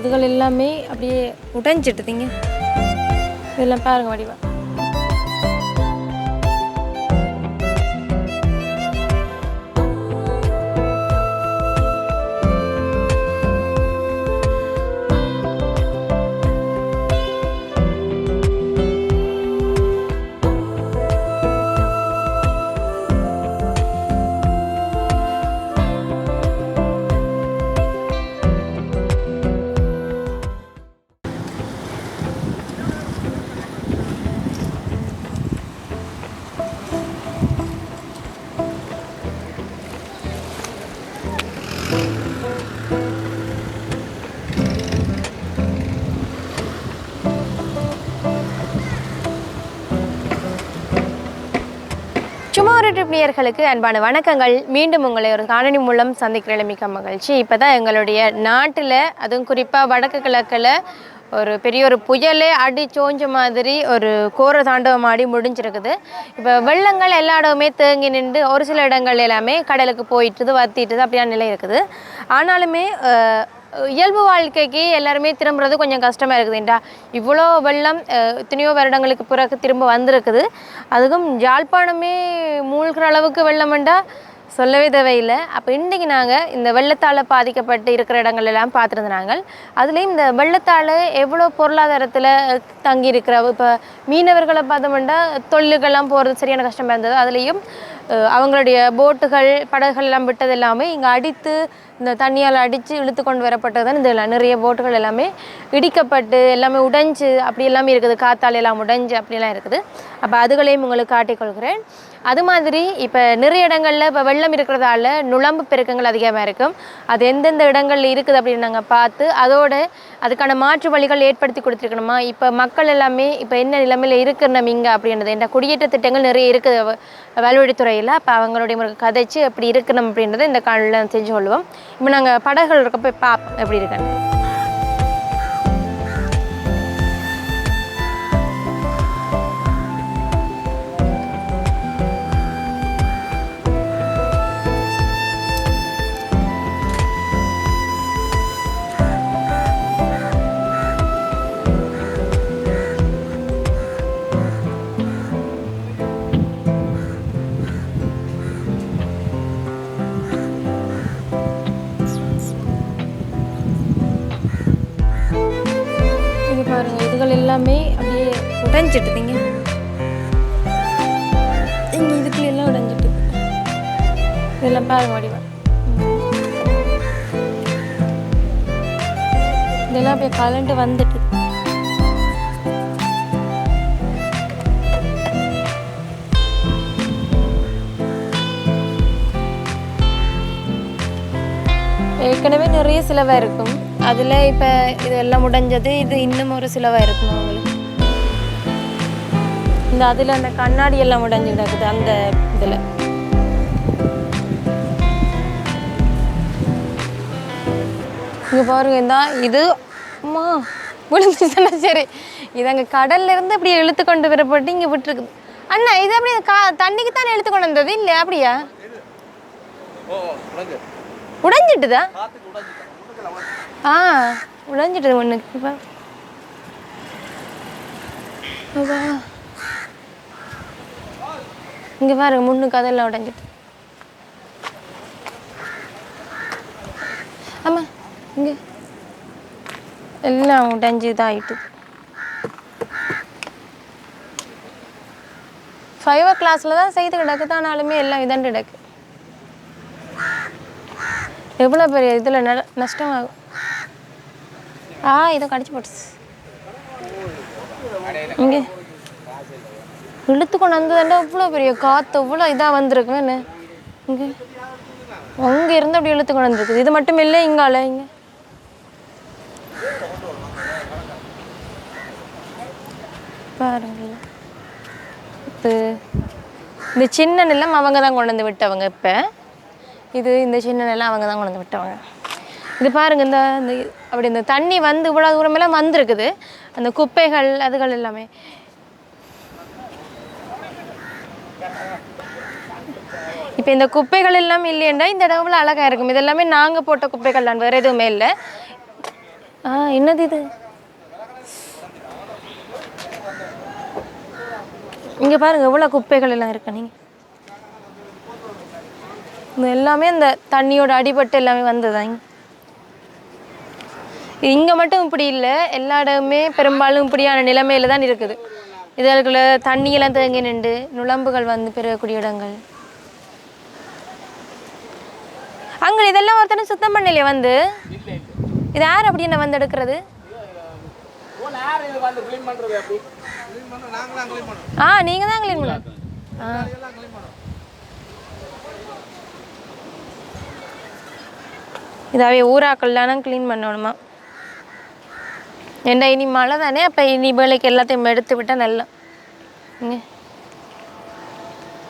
இதுகள் எல்லாமே அப்படியே உடைஞ்சிட்டுதுங்க. இதெல்லாம் பாருங்கள் வடிவா. நேயர்களுக்கு அன்பான வணக்கங்கள். மீண்டும் உங்களை ஒரு காணொலி மூலம் சந்திக்கிற மிக்க மகிழ்ச்சி. இப்போ தான் எங்களுடைய நாட்டில் அதுவும் குறிப்பாக வடக்கு கிழக்கில் ஒரு பெரிய ஒரு புயலே அடி சோஞ்ச மாதிரி ஒரு கோர தாண்டவம் ஆடி முடிஞ்சிருக்குது. இப்போ வெள்ளங்கள் எல்லா இடமுமே தேங்கி நின்று ஒரு சில இடங்கள் எல்லாமே கடலுக்கு போயிட்டுது வத்திட்டுது அப்படியான நிலை இருக்குது. ஆனாலுமே இயல்பு வாழ்க்கைக்கு எல்லாருமே திரும்புறது கொஞ்சம் கஷ்டமாக இருக்குதுண்டா இவ்வளோ வெள்ளம் எத்தனையோ வருடங்களுக்கு பிறகு திரும்ப வந்திருக்குது. அதுவும் யாழ்ப்பாணமே மூழ்கிற அளவுக்கு வெள்ளம்ண்டா சொல்லவே தேவையில்லை. அப்போ இன்றைக்கி நாங்கள் இந்த வெள்ளத்தால் பாதிக்கப்பட்டு இருக்கிற இடங்கள் எல்லாம் பார்த்துருந்தாங்க. அதுலேயும் இந்த வெள்ளத்தால் எவ்வளோ பொருளாதாரத்தில் தங்கி இருக்கிற இப்போ மீனவர்களை பார்த்தோம்னா தொழிலுக்கெல்லாம் போகிறது சரியான கஷ்டமாக இருந்தது. அதுலேயும் அவங்களுடைய போட்டுகள் படகுகள் எல்லாம் விட்டது எல்லாமே இங்கே அடித்து இந்த தண்ணியால் அடித்து இழுத்து கொண்டு வரப்பட்டது தான் இந்த நிறைய போட்டுகள் எல்லாமே இடிக்கப்பட்டு எல்லாமே உடைஞ்சு அப்படி எல்லாமே இருக்குது. காத்தால் எல்லாம் உடைஞ்சு அப்படியெல்லாம் இருக்குது. அப்போ அதுகளையும் உங்களுக்கு காட்டிக்கொள்கிறேன் அது மாதிரி இப்போ நிறைய இடங்களில் இப்போ வெள்ளம் இருக்கிறதால நுழம்பு பெருக்கங்கள் அதிகமாக இருக்கும். அது எந்தெந்த இடங்களில் இருக்குது அப்படின்னு நாங்கள் பார்த்து அதோட அதுக்கான மாற்று வழிகள் ஏற்படுத்தி கொடுத்துருக்கணுமா? இப்போ மக்கள் எல்லாமே இப்போ என்ன நிலைமையில் இருக்கிறோம் இங்கே அப்படின்றது இந்த குடியேற்ற திட்டங்கள் நிறைய இருக்குது வ- வலுவழித்துறையில் அப்போ அவங்களுடைய முறை கதைச்சு எப்படி இருக்கணும் அப்படின்றத இந்த காலில் செஞ்சு கொள்வோம் இப்போ நாங்கள் படகுகள் இருக்க போய் பார்ப்போம் எப்படி இருக்குன்னு இதெல்லாம் பாருங்க இதெல்லாம் அப்படியே கலண்டு வந்துட்டு. ஏற்கனவே நிறைய சிலவாக இருக்கும். அதில் இப்போ இதெல்லாம் முடிஞ்சது இது இன்னும் ஒரு சிலவாக இருக்கும் அவங்களுக்கு இந்த அதில் அந்த கண்ணாடி எல்லாம் உடைஞ்சு கிடக்குது அந்த இதில். இங்கே பாருங்க இந்த இது அம்மா விழுந்துச்சுன்னா சரி. இது அங்கே கடல்ல இருந்து இப்படி இழுத்து கொண்டு வரப்பட்டு இங்கே விட்டுருக்குது. அண்ணா இது அப்படி கா தண்ணிக்கு தானே இழுத்து கொண்டு வந்தது? இல்லை அப்படியா? உடைஞ்சிட்டுதா? ஆ உடைஞ்சிட்டது ஒன்றுக்கு இப்போ. இங்க பாருங்க முன்னுக்கு அதெல்லாம் உடைஞ்சிட்டு. ஆமா இங்கே. எல்லாம் உடைஞ்சு இதாகிட்டு ஃபைவ் ஓ கிளாஸில் தான் செய்து கிடக்குது ஆனாலுமே எல்லாம் இதண்டு கிடக்கு. எவ்வளோ பெரிய இதில் ந நஷ்டமாகும்? ஆ இதை கடிச்சு போட்டுச்சு இங்கே. இழுத்து கொண்டு வந்ததுன்னா இவ்வளோ பெரிய காற்று இவ்வளோ இதாக வந்திருக்கு என்ன இங்கே. அங்கே இருந்து அப்படி இழுத்து கொண்டு வந்துருக்குது. இது மட்டும் இல்லை இங்கால இங்கே. பாருங்களேன் இது இந்த சின்ன நிலம் அவங்க தான் கொண்டு வந்து விட்டவங்க இப்போ. இது இந்த சின்ன நிலம் அவங்க தான் கொண்டு வந்து விட்டவங்க. இது பாருங்க இந்த இந்த அப்படி இந்த தண்ணி வந்து இவ்வளோ தூரமெல்லாம் வந்திருக்குது. அந்த குப்பைகள் அதுகள் எல்லாமே. இப்போ இந்த குப்பைகள் எல்லாம் இல்லையண்டா இந்த இடம் அழகாக இருக்கும். இதெல்லாமே நாங்கள் போட்ட குப்பைகள் தான் வேறு எதுவுமே இல்லை. ஆ என்னது இது? இங்க பாருங்க எவ்வளவு குப்பைகள் எல்லாம் இருக்கு நீங்க. இது எல்லாமே இந்த தண்ணியோட அடிபட்டு எல்லாமே வந்ததாங்க இங்க? மட்டும் இப்படி இல்லை எல்லா இடமுமே பெரும்பாலும் இப்படியான நிலைமையில தான் இருக்குது. இதற்குள்ள தண்ணியெல்லாம் தேங்கி நின்று நுழம்புகள் வந்து பெருகக்கூடிய இடங்கள். அங்க இதெல்லாம் ஒருத்தனும் சுத்தம் பண்ணலையே வந்து? இது யார் அப்படி என்ன வந்து எடுக்கிறது? ஆ நீங்க தான் க்ளீன் பண்ண ஆ. இதாவே ஊராக்கள்லாம் க்ளீன் பண்ணணுமா? ஏண்டா இனி மழை தானே? அப்போ இனி வேலைக்கு எல்லாத்தையும் எடுத்து விட்டால் நல்லா.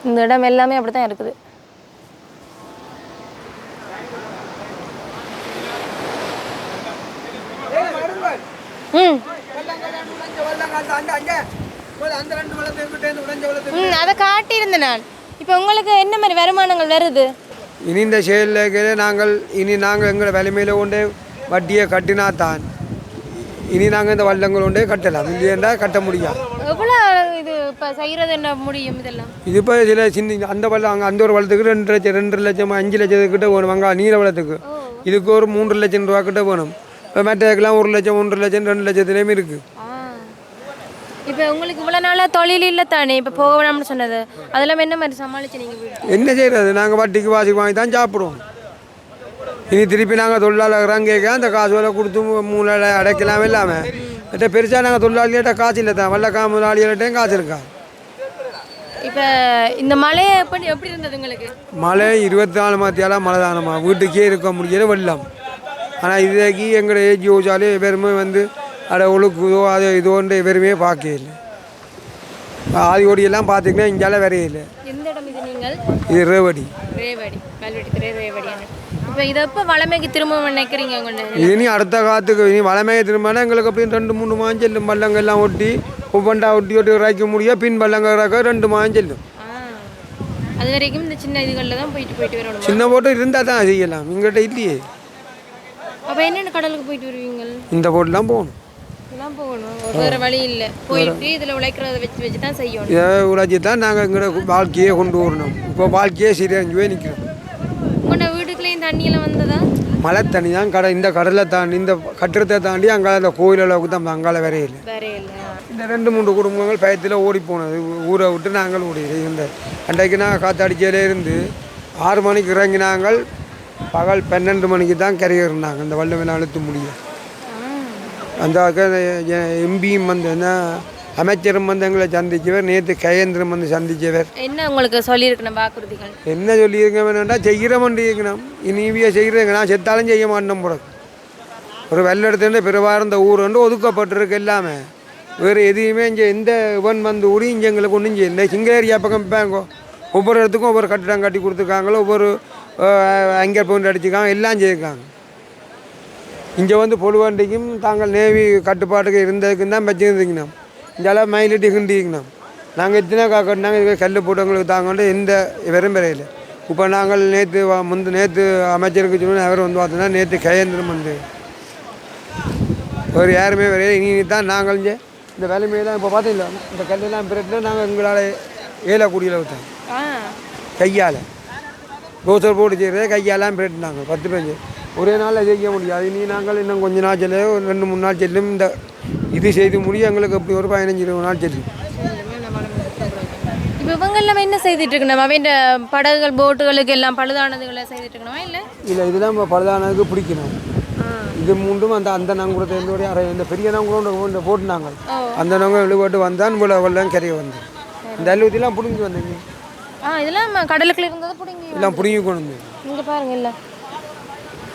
இந்த இடம் எல்லாமே அப்படி தான் இருக்குது ம். ம் அதை காட்டியிருந்தேன் நான். இப்போ உங்களுக்கு என்ன மாதிரி வருமானங்கள் வருது? இனி இந்த செயலில் நாங்கள் இனி நாங்கள் எங்களை வலிமையில் கொண்டே வட்டியை கட்டினா தான் இனி நாங்கள் இந்த வள்ளங்கள் கொண்டே கட்டலாம். இல்லையென்றா கட்ட முடியாது. எவ்வளோ இது இப்போ செய்கிறது என்ன முடியும் இதெல்லாம்? இது இப்போ சில சின்ன அந்த அங்கே அந்த ஒரு வளத்துக்கு ரெண்டு லட்சம் ரெண்டு லட்சம் அஞ்சு லட்சத்துக்கிட்ட வேணும் அங்கே நீல வளத்துக்கு. இதுக்கு ஒரு மூன்று லட்சம் ரூபா கிட்ட வேணும் இப்போ மெட்டதுக்கெல்லாம் ஒரு லட்சம் ஒன்றரை லட்சம் ரெண்டு லட்சத்துலேயுமே இருக்குது இப்போ உங்களுக்கு இவ்வளோ நாளாக தொழில் இல்லை தானே? இப்போ போக வேணாம்னு சொன்னது. அதெல்லாம் என்ன மாதிரி சமாளிச்சு நீங்கள் என்ன செய்கிறது நாங்கள் வட்டிக்கு வாசி வாங்கி தான் சாப்பிடுவோம். இனி திருப்பி நாங்கள் தொழிலாளர் கேட்க அந்த காசு வேலை கொடுத்து மூணு அடைக்கலாம் இல்லாமல் மற்ற பெருசாக நாங்கள் தொழிலாளிகிட்ட காசு இல்லை தான். வல்லக்கா முதலாளிகள்கிட்டையும் காசு இருக்கா? இப்போ இந்த மழையை எப்படி எப்படி இருந்தது உங்களுக்கு? மழை இருபத்தி நாலு மாத்தியாலாம் மழை தானம்மா வீட்டுக்கே இருக்க முடியல வெள்ளம். ஆனால் இதுக்கு எங்களை ஏஜி ஓச்சாலே எவருமே வந்து அட ஒழுக்குதோ அது இதோன்ற எவருமே பார்க்கவே இல்லை ஆதி ஓடியெல்லாம் பார்த்தீங்கன்னா இங்கால வரையே இல்லை எந்த இடம் இது ரேவடி. இனி அடுத்த காலத்துக்கு இனி வளமையை திரும்பினா எங்களுக்கு அப்படியே ரெண்டு மூணு மாஞ்செல்லும் பள்ளங்கள் எல்லாம் ஒட்டி ஒவ்வொன்றா ஒட்டி ஒட்டி இறக்க முடிய பின் இறக்க ரெண்டு மாஞ்செல்லும். ஆ. அது வரைக்கும் இந்த சின்ன இதுகளில் தான் போயிட்டு போயிட்டு வரணும். சின்ன போட்டு இருந்தால் தான் செய்யலாம் இங்கிட்ட இல்லையே. அப்போ என்னென்ன கடலுக்கு போயிட்டு வருவீங்க இந்த போட்டுலாம் போகணும். இதெல்லாம் போகணும். ஒரு வேறு வழி இல்லை. போயிட்டு இதில் உழைக்கிறத வச்சு வச்சு தான் செய்யணும். இதை உழைச்சி தான் நாங்கள் எங்களோட வாழ்க்கையே கொண்டு வரணும். இப்போ வாழ்க்கையே சரியாஞ்சு போய் நிற்கிறோம் உங்களோட வீட்டுக்குள்ளேயும் தண்ணியெல்லாம் வந்ததா? மழை தண்ணி தான் கடை. இந்த கடலை தாண்டி இந்த கட்டிடத்தை தாண்டி அங்கால அந்த கோயில் அளவுக்கு தான் அங்கால வரையில இல்லை. இந்த ரெண்டு மூன்று குடும்பங்கள் பயத்தில் ஓடி போனது ஊரை விட்டு நாங்கள் ஓடி இருந்த. அன்றைக்கு நாங்கள் காத்தாடிக்கையில இருந்து ஆறு மணிக்கு இறங்கினாங்கள். பகல் பன்னெண்டு மணிக்கு தான் கரையை இருந்தாங்க இந்த வல்லவனை அழுத்த முடியும் அந்த எம்பியும் வந்து என்ன அமைச்சரும் வந்து எங்களை சந்திச்சவர் நேற்று கயேந்திரம் வந்து சந்திச்சவர். என்ன உங்களுக்கு சொல்லியிருக்கணும் வாக்குறுதிகள்? என்ன சொல்லியிருக்க வேணும்னா செய்கிற இருக்கணும். இனிவிய செய்கிறேங்க நான் செத்தாலும் செய்ய மாட்டோம் போல. ஒரு வெள்ளெடுத்துட்டு பிறவாறு இந்த ஊர் வந்து ஒதுக்கப்பட்டிருக்கு எல்லாமே. வேறு எதையுமே இங்கே எந்த இவன் வந்து ஊடி இங்கே எங்களுக்கு ஒன்றும் செய்யல. சிங்க ஏரியா பக்கம் பேங்கோ ஒவ்வொரு இடத்துக்கும் ஒவ்வொரு கட்டிடம் கட்டி கொடுத்துருக்காங்களோ ஒவ்வொரு அங்கே போயிட்டு அடிச்சுக்காங்க. எல்லாம் செய்யிருக்காங்க இங்கே வந்து பொழுவண்டிக்கும் தாங்கள் நேவி கட்டுப்பாட்டுக்கு இருந்ததுக்கு தான் வச்சுருந்தீங்கண்ணா இங்கெல்லாம் மைலிட்டு ஹிண்டிங்கண்ணா நாங்கள் எத்தனை கா கட்டினாங்க இதுக்கு கல் போட்டவங்களுக்கு தாங்கன்னு எந்த வெறும் பெறையில் இப்போ நாங்கள் நேற்று முந்து நேற்று அமைச்சருக்கு சொன்ன அவர் வந்து பார்த்தோன்னா நேற்று கயேந்திரம் வந்து. ஒரு யாருமே வரையில இனி தான் நாங்கள் இங்கே இந்த வேலைமையெல்லாம் இப்போ பார்த்தீங்களா இந்த கல்லெல்லாம் பிறட்டில் நாங்கள் எங்களால் ஏலக்கூடியில் விட்டோம் கையால். தோசை போட்டு செய்கிறதே கையாலாம் பிரட்டினாங்க பத்து பேர். ஒரே நாளில் செய்ய முடியாது. இனி நாங்கள் இன்னும் கொஞ்ச நாள் செல்ல ஒரு ரெண்டு மூணு நாள் செல்லும். இந்த இது செய்து முடிய எங்களுக்கு எப்படி ஒரு பதினஞ்சு இருபது நாள் செல்லும் இப்போ இவங்க எல்லாம் என்ன செய்துட்டு இருக்கணும்? அவன் படகுகள் போட்டுகளுக்கு எல்லாம் பழுதானதுகளை செய்துட்டு இருக்கணுமா? இல்லை? இல்லை இதெல்லாம் இப்போ பழுதானதுக்கு பிடிக்கணும். இது மூண்டும் அந்த அந்த நங்குறத்தை எந்தோடைய அரை இந்த பெரிய நங்குறோம் போட்டுனாங்க அந்த நங்க விழுபட்டு வந்தான் இவ்வளோ வெள்ளம் கரையை வந்து இந்த அழுவத்திலாம் பிடுங்கி வந்தீங்க ஆ இதெல்லாம் கடலுக்குள்ள இருந்தது பிடிங்க எல்லாம் பிடுங்கி கொண்டு இங்கே பாருங்க இல்லை.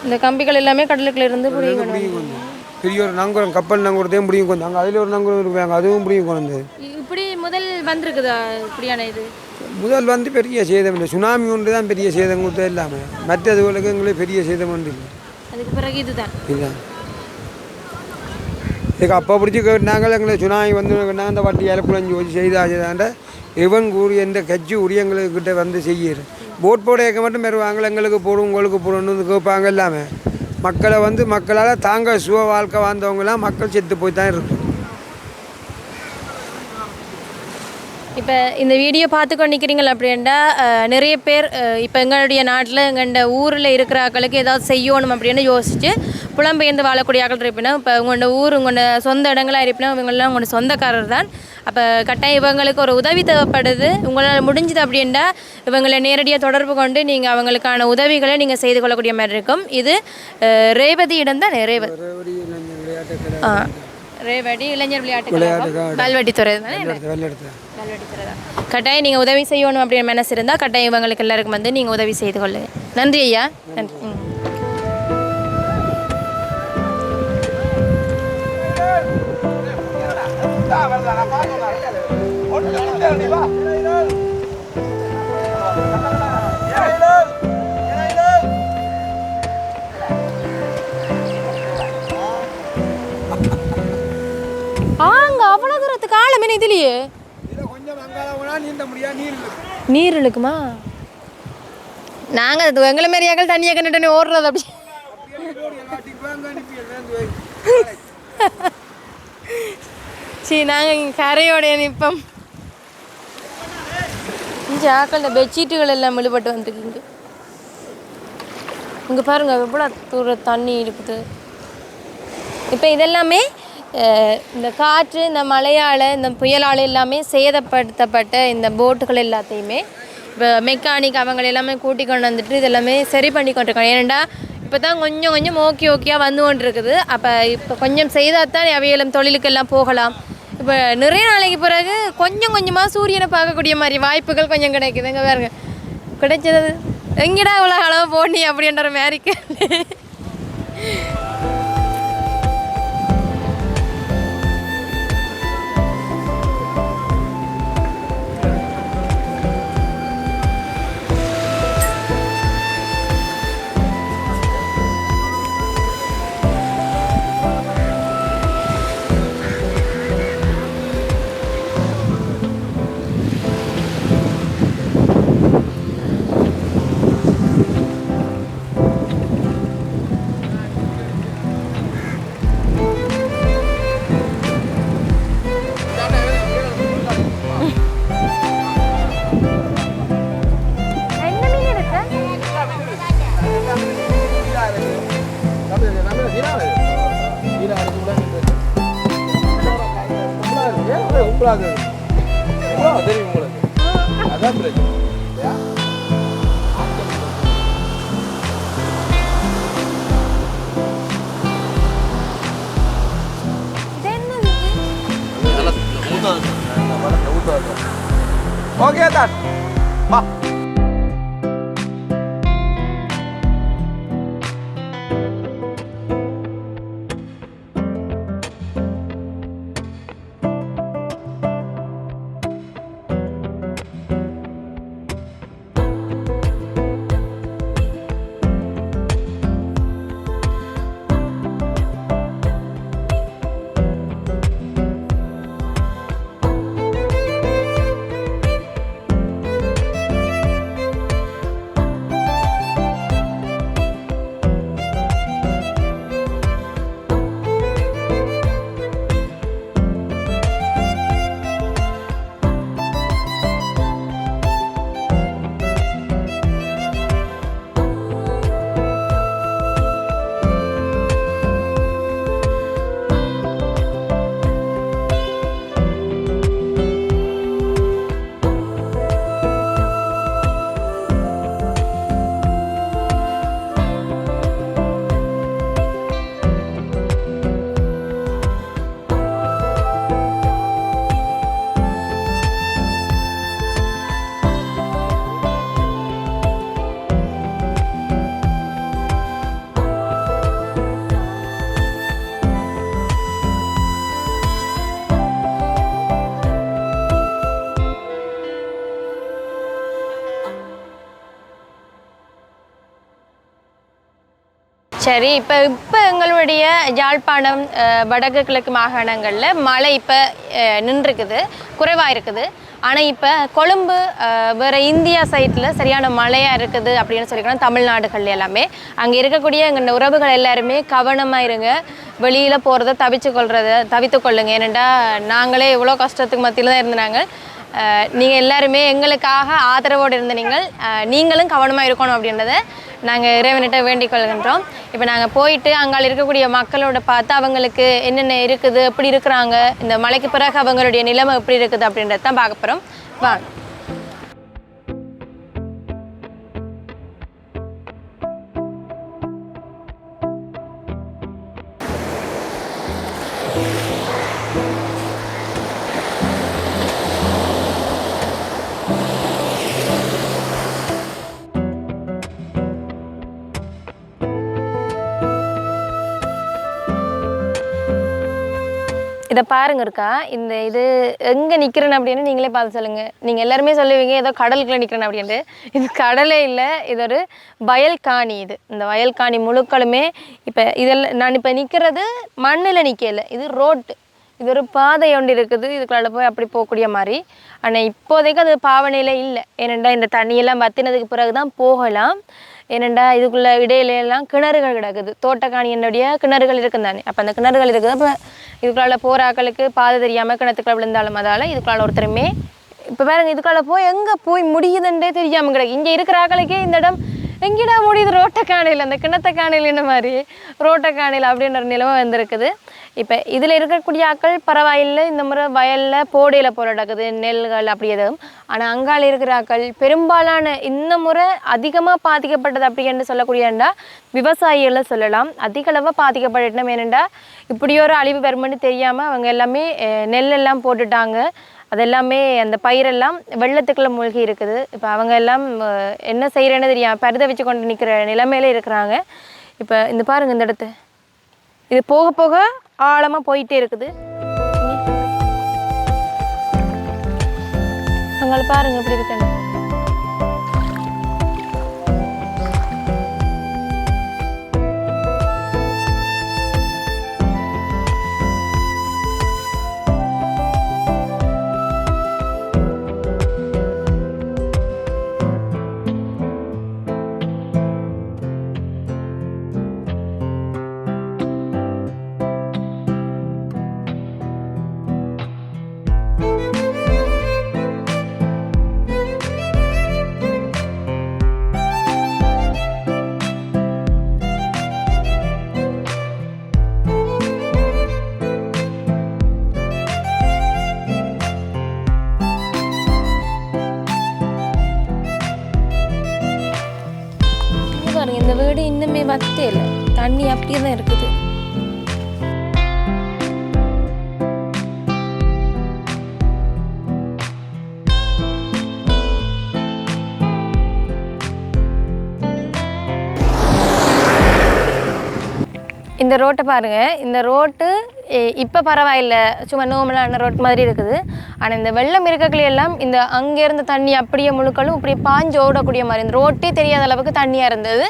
இந்த கம்பிகள் எல்லாமே கடலுக்குள்ள இருந்து வந்து. பெரிய ஒரு நங்குரம் கப்பல் நங்குறதையும் பிடிங்கி கொண்டு. அங்கே அதில் ஒரு நங்குரம் இருப்பாங்க அதுவும் பிடிங்கி கொண்டு. இப்படி முதல் வந்திருக்குதா இப்படியான இது? முதல் வந்து பெரிய சேதம் இல்லை. சுனாமி ஒன்று தான் பெரிய சேதம் கொடுத்தது இல்லாமல் மற்றதுகளுக்கு எங்களுக்கு பெரிய சேதம் ஒன்று இல்லை. அதுக்கு பிறகு இதுதான். இதுதான் இதுக்கு அப்போ பிடிச்சி கேட்டாங்க எங்களை சுனாமி வந்து நாங்கள் அந்த வட்டி இலக்குழஞ்சி வச்சு செய்தாச்சுதாண்ட இவன் கூறி எந்த கட்சி உரிய எங்கள்கிட்ட வந்து செய்யுது போட் போட ஏக்க மட்டும் பெறுவாங்க எங்களுக்கு போடும் உங்களுக்கு போடணும்னு கேட்பாங்க எல்லாமே. மக்களை வந்து மக்களால் தாங்க சுக வாழ்க்கை வாழ்ந்தவங்களாம் மக்கள் செத்து போய் தான் இருக்கும் இப்போ இந்த வீடியோ பார்த்து கொண்டிருக்கிறீங்கள் அப்படின்னா நிறைய பேர் இப்போ எங்களுடைய நாட்டில் எங்கள்ட ஊரில் இருக்கிற ஆட்களுக்கு ஏதாவது செய்யணும் அப்படின்னு யோசிச்சு புலம்பெயர்ந்து வாழக்கூடிய ஆட்கள் இருப்பினா இப்போ உங்களோட ஊர் உங்களோட சொந்த இடங்களாக இருப்பினா இவங்கெல்லாம் உங்களோட சொந்தக்காரர் தான். அப்போ கட்டாயம் இவங்களுக்கு ஒரு உதவி தேவைப்படுது. உங்களால் முடிஞ்சது அப்படின்னா இவங்களை நேரடியாக தொடர்பு கொண்டு நீங்கள் அவங்களுக்கான உதவிகளை நீங்கள் செய்து கொள்ளக்கூடிய மாதிரி இருக்கும். இது அஹ், ரேவதி இடம் தான் ரேவதி ஆ ரேவதி இளைஞர் விளையாட்டு கல்வெட்டித்துறை தானே வெள்ளெடுத்து கட்டாயம் நீங்கள் உதவி செய்யணும் அப்படின்னு மனசு இருந்தால் கட்டாயம் இவங்களுக்கு எல்லாருக்கும் வந்து நீங்கள் உதவி செய்து கொள்ளுங்க. நன்றி ஐயா. நன்றி. ம். ஆங்க அவ்வளோ தூரத்துக்கு ஆழமே இதுலையே இதில் கொஞ்சம் அங்காளவனா நீந்த முடியாது நீர் இழுக்குமா. நாங்கள் அது எங்களை மாரியாக்கள் தண்ணியாக கண்டுட்டு ஓடுறது அப்படி. சரி நாங்கள் இங்கே கரையோடைய நிற்போம் இங்கே ஆக்கள் இந்த பெட்ஷீட்டுகள் எல்லாம் விழுபட்டு வந்துருக்கீங்க இங்கே. பாருங்க எவ்வளோ தூர தண்ணி இருக்குது இப்போ இதெல்லாமே இந்த காற்று இந்த மழையால் இந்த புயலால் எல்லாமே சேதப்படுத்தப்பட்ட இந்த போட்டுகள் எல்லாத்தையுமே இப்போ மெக்கானிக் அவங்க எல்லாமே கூட்டி கொண்டு வந்துட்டு இதெல்லாமே சரி பண்ணி கொண்டிருக்காங்க. ஏனெண்டா இப்போ தான் கொஞ்சம் கொஞ்சம் ஓகே ஓகேயாக வந்து கொண்டிருக்குது. அப்போ இப்போ கொஞ்சம் செய்தால் தான் அவையலும் தொழிலுக்கெல்லாம் போகலாம். இப்போ நிறைய நாளைக்கு பிறகு கொஞ்சம் கொஞ்சமாக சூரியனை பார்க்கக்கூடிய மாதிரி வாய்ப்புகள் கொஞ்சம் கிடைக்குதுங்க பாருங்க. கிடைச்சது. எங்கடா இவ்வளோ அளவு போனி அப்படின்ற மாதிரிக்கு betul. Nah, malam dah. Okey atas. Pak. சரி இப்போ இப்போ எங்களுடைய யாழ்ப்பாணம் வடக்கு கிழக்கு மாகாணங்களில் மழை இப்போ நின்றுருக்குது குறைவாக இருக்குது ஆனால் இப்போ கொழும்பு வேறு இந்தியா சைட்டில் சரியான மழையாக இருக்குது அப்படின்னு சொல்லிக்கலாம் தமிழ்நாடுகள் எல்லாமே. அங்கே இருக்கக்கூடிய எங்கள் உறவுகள் எல்லாருமே கவனமாக இருங்க. வெளியில் போகிறத தவிச்சு கொள்றத தவித்து கொள்ளுங்க ஏனெண்டா நாங்களே இவ்வளோ கஷ்டத்துக்கு மத்தியில் தான் இருந்தாங்க நீங்கள் எல்லாருமே எங்களுக்காக ஆதரவோடு இருந்த நீங்கள் நீங்களும் கவனமாக இருக்கணும் அப்படின்றத நாங்கள் இறைவனிட்ட வேண்டிக் கொள்கின்றோம். இப்போ நாங்கள் போயிட்டு அங்கால் இருக்கக்கூடிய மக்களோட பார்த்து அவங்களுக்கு என்னென்ன இருக்குது எப்படி இருக்கிறாங்க இந்த மலைக்கு பிறகு அவங்களுடைய நிலைமை எப்படி இருக்குது அப்படின்றத தான் பார்க்க போகிறோம் வாங்க. இதை பாருங்க இருக்கா? இந்த இது எங்கே நிற்கிறேன் அப்படின்னு நீங்களே பார்த்து சொல்லுங்கள் நீங்கள் எல்லாருமே சொல்லுவீங்க ஏதோ கடலுக்குள்ள நிற்கிறேன் அப்படின்ட்டு. இது கடலே இல்லை இது ஒரு வயல் காணி இது. இந்த வயல் காணி முழுக்களுமே இப்போ இதெல்லாம் நான் இப்போ நிற்கிறது மண்ணில் நிற்கல இது ரோட்டு. இது ஒரு பாதை ஒன்று இருக்குது இதுக்குள்ள போய் அப்படி போகக்கூடிய மாதிரி. ஆனால் இப்போதைக்கு அது பாவனையில் இல்லை. ஏனென்றால் இந்த தண்ணியெல்லாம் வத்தினதுக்கு பிறகு தான் போகலாம். ஏனெண்டா இதுக்குள்ள இடையிலெல்லாம் கிணறுகள் கிடக்குது. தோட்டக்காணி என்னுடைய கிணறுகள் இருக்கும் தானே அப்போ அந்த கிணறுகள் இருக்குது. அப்போ இதுக்குள்ள போகிற ஆக்களுக்கு பாதை தெரியாமல் கிணத்துக்குள்ள விழுந்தாலும் அதால் இதுக்குள்ள ஒருத்தருமே இப்போ பாருங்க இதுக்குள்ள போய் எங்கே போய் முடியுதுன்றே தெரியாமல் கிடக்கு. இங்கே இருக்கிற ஆக்களுக்கே இந்த இடம் எங்கேடா முடியுது? ரோட்டை காணையில் அந்த கிணத்தை காணையில் என்ன மாதிரி? ரோட்டை காணையில் அப்படின்ற ஒரு நிலைமை வந்திருக்குது. இப்போ இதில் இருக்கக்கூடிய ஆக்கள் பரவாயில்லை. இந்த முறை வயலில் போடையில் போராடக்குது நெல்கள் அப்படி எதுவும். ஆனால் அங்கால இருக்கிற ஆக்கள் பெரும்பாலான இந்த முறை அதிகமாக பாதிக்கப்பட்டது அப்படி என்று சொல்லக்கூடியண்டா விவசாயிகளை சொல்லலாம். அதிக அளவாக பாதிக்கப்பட்டுட்டோம் ஏனெண்டா இப்படி ஒரு அழிவு வருமென்னு தெரியாமல் அவங்க எல்லாமே அஹ், நெல்லெல்லாம் போட்டுட்டாங்க. அதெல்லாமே அந்த பயிரெல்லாம் வெள்ளத்துக்குள்ளே மூழ்கி இருக்குது. இப்போ அவங்க எல்லாம் என்ன செய்கிறேன்னு தெரியாம பருத வச்சு கொண்டு நிற்கிற நிலைமையில இருக்கிறாங்க. இப்போ இந்த பாருங்கள் இந்த இடத்து. இது போக போக ஆழமாக போயிட்டே இருக்குது. அங்கே பாருங்க எப்படி இருக்குன்னு. இல்லை. தண்ணி அப்படியே தான் இருக்குது. இந்த ரோட்டை பாருங்க. இந்த ரோட்டு இப்போ பரவாயில்ல. சும்மா நோமலான ரோட் மாதிரி இருக்குது. ஆனால் இந்த வெள்ளம் இருக்கக்குள்ளே எல்லாம் இந்த அங்கே இருந்த தண்ணி அப்படியே முழுக்களும் இப்படியே பாஞ்சு ஓடக்கூடிய மாதிரி இந்த ரோட்டே தெரியாத அளவுக்கு தண்ணியாக இருந்தது.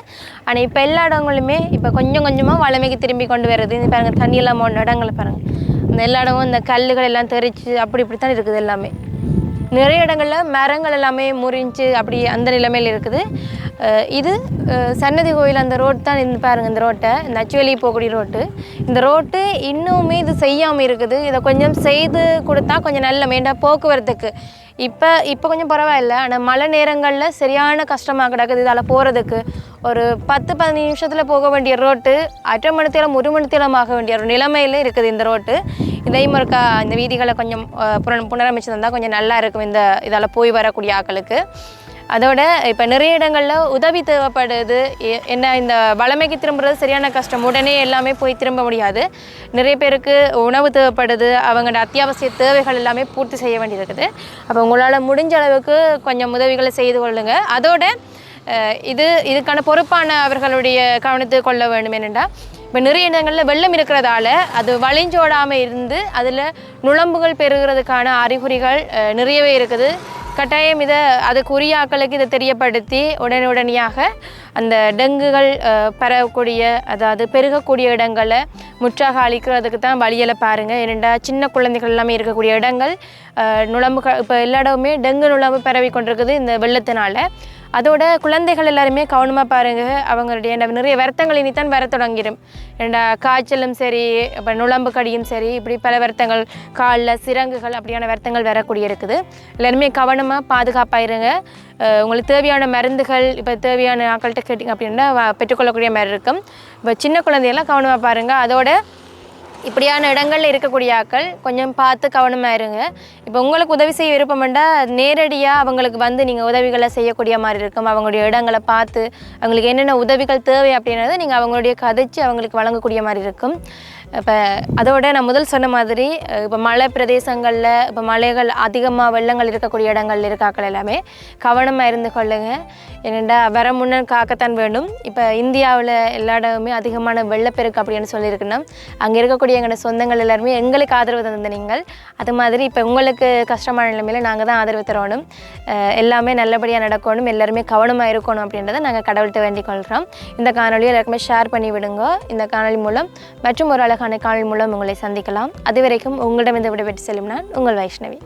ஆனால் இப்போ எல்லா இடங்களுமே இப்போ கொஞ்சம் கொஞ்சமாக வளமைக்கு திரும்பி கொண்டு வருது. இந்த பாருங்கள் தண்ணி இல்லாமல் இடங்களை பாருங்கள் இந்த எல்லா இடமும் இந்த கல்லுகள் எல்லாம் தெரிச்சு அப்படி இப்படி தான் இருக்குது எல்லாமே. நிறைய இடங்களில் மரங்கள் எல்லாமே முறிஞ்சு அப்படி அந்த நிலைமையில் இருக்குது. இது சன்னதி கோயில் அந்த ரோட் தான் இந்த பாருங்க இந்த ரோட்டை இந்த அச்சுவலி போகக்கூடிய ரோட்டு இந்த ரோட்டு இன்னுமே இது செய்யாமல் இருக்குது. இதை கொஞ்சம் செய்து கொடுத்தா கொஞ்சம் நல்ல மேண்டா போக்குவரத்துக்கு. இப்போ இப்போ கொஞ்சம் பரவாயில்ல. ஆனால் மழை நேரங்களில் சரியான கஷ்டமாக கிடக்குது இதால் போகிறதுக்கு ஒரு பத்து பதினஞ்சு நிமிஷத்தில் போக வேண்டிய ரோட்டு அரை மணி ஒரு மணி நேரம் ஆக வேண்டிய ஒரு நிலைமையில் இருக்குது இந்த ரோட்டு. இதையும் இருக்கா இந்த வீதிகளை கொஞ்சம் புன புனரமைச்சு தந்தால் கொஞ்சம் நல்லா இருக்கும் இந்த இதால் போய் வரக்கூடிய ஆட்களுக்கு அதோட இப்போ நிறைய இடங்களில் உதவி தேவைப்படுது. எ- என்ன இந்த வளமைக்கு திரும்புறது சரியான கஷ்டம். உடனே எல்லாமே போய் திரும்ப முடியாது. நிறைய பேருக்கு உணவு தேவைப்படுது. அவங்களோட அத்தியாவசிய தேவைகள் எல்லாமே பூர்த்தி செய்ய வேண்டியிருக்குது. அப்போ உங்களால் முடிஞ்ச அளவுக்கு கொஞ்சம் உதவிகளை செய்து கொள்ளுங்கள் அதோட இது இதுக்கான பொறுப்பான அவர்களுடைய கவனத்துக்கு கொள்ள வேண்டும் என்னென்னா இப்போ நிறைய இடங்களில் வெள்ளம் இருக்கிறதால அது வளைஞ்சோடாமல் இருந்து அதில் நுழம்புகள் பெருகிறதுக்கான அறிகுறிகள் நிறையவே இருக்குது. கட்டாயம் இதை அதுக்குரிய ஆக்களுக்கு இதை தெரியப்படுத்தி உடனுடனடியாக அந்த டெங்குகள் பெறக்கூடிய பரவக்கூடிய அதாவது பெருகக்கூடிய இடங்களை முற்றாக அழிக்கிறதுக்கு தான் வழியில் பாருங்கள் ஏனெண்டா சின்ன குழந்தைகள் எல்லாமே இருக்கக்கூடிய இடங்கள் நுழம்பு இப்போ எல்லா இடமுமே டெங்கு நுழம்பு பரவி கொண்டிருக்குது இந்த வெள்ளத்தினால. அதோட குழந்தைகள் எல்லாருமே கவனமாக பாருங்கள் அவங்களுடைய நிறைய வருத்தங்கள் இனித்தான் வர தொடங்கிடும். ஏண்டா காய்ச்சலும் சரி இப்போ நுழம்பு கடியும் சரி இப்படி பல வருத்தங்கள் காலில் சிரங்குகள் அப்படியான வருத்தங்கள் வரக்கூடிய இருக்குது எல்லாருமே கவனமாக பாதுகாப்பாக இருங்க உங்களுக்கு தேவையான மருந்துகள் இப்போ தேவையான ஆக்கள்கிட்ட கேட்டிங்க அப்படின்னா பெற்றுக்கொள்ளக்கூடிய மாதிரி இருக்கும். இப்போ சின்ன குழந்தையெல்லாம் கவனமாக பாருங்கள் அதோட இப்படியான இடங்களில் இருக்கக்கூடிய ஆக்கள் கொஞ்சம் பார்த்து கவனமாக இருங்க. இப்போ உங்களுக்கு உதவி செய்ய விருப்பம்ண்டா நேரடியாக அவங்களுக்கு வந்து நீங்கள் உதவிகளை செய்யக்கூடிய மாதிரி இருக்கும். அவங்களுடைய இடங்களை பார்த்து அவங்களுக்கு என்னென்ன உதவிகள் தேவை அப்படின்றத நீங்கள் அவங்களுடைய கதைச்சு அவங்களுக்கு வழங்கக்கூடிய மாதிரி இருக்கும். இப்போ அதோட நான் முதல் சொன்ன மாதிரி இப்போ மலை பிரதேசங்களில் இப்போ மலைகள் அதிகமாக வெள்ளங்கள் இருக்கக்கூடிய இடங்கள்ல இருக்காக்கள் எல்லாமே கவனமாக இருந்து கொள்ளுங்க. ஏனெண்டா வர முன்னன் காக்கத்தான் வேண்டும். இப்போ இந்தியாவில் எல்லா இடமுமே அதிகமான வெள்ளப்பெருக்கு அப்படின்னு சொல்லியிருக்குன்னா அங்கே இருக்கக்கூடிய எங்களோட சொந்தங்கள் எல்லாருமே எங்களுக்கு ஆதரவு தந்த நீங்கள். அது மாதிரி இப்போ உங்களுக்கு கஷ்டமான நிலைமையில் நாங்கள் தான் ஆதரவு தரணும். எல்லாமே நல்லபடியாக நடக்கணும். எல்லாருமே கவனமாக இருக்கணும் அப்படின்றத நாங்கள் கடவுள்கிட்ட வேண்டிக் கொள்கிறோம் இந்த காணொலியை எல்லாருக்குமே ஷேர் பண்ணி விடுங்க இந்த காணொலி மூலம் மற்றும் ஒரு அழகான கால் மூலம் உங்களை சந்திக்கலாம். அதுவரைக்கும் உங்களிடம் இந்த விடைபெற்று செல்லும் நான் உங்கள் வைஷ்ணவி.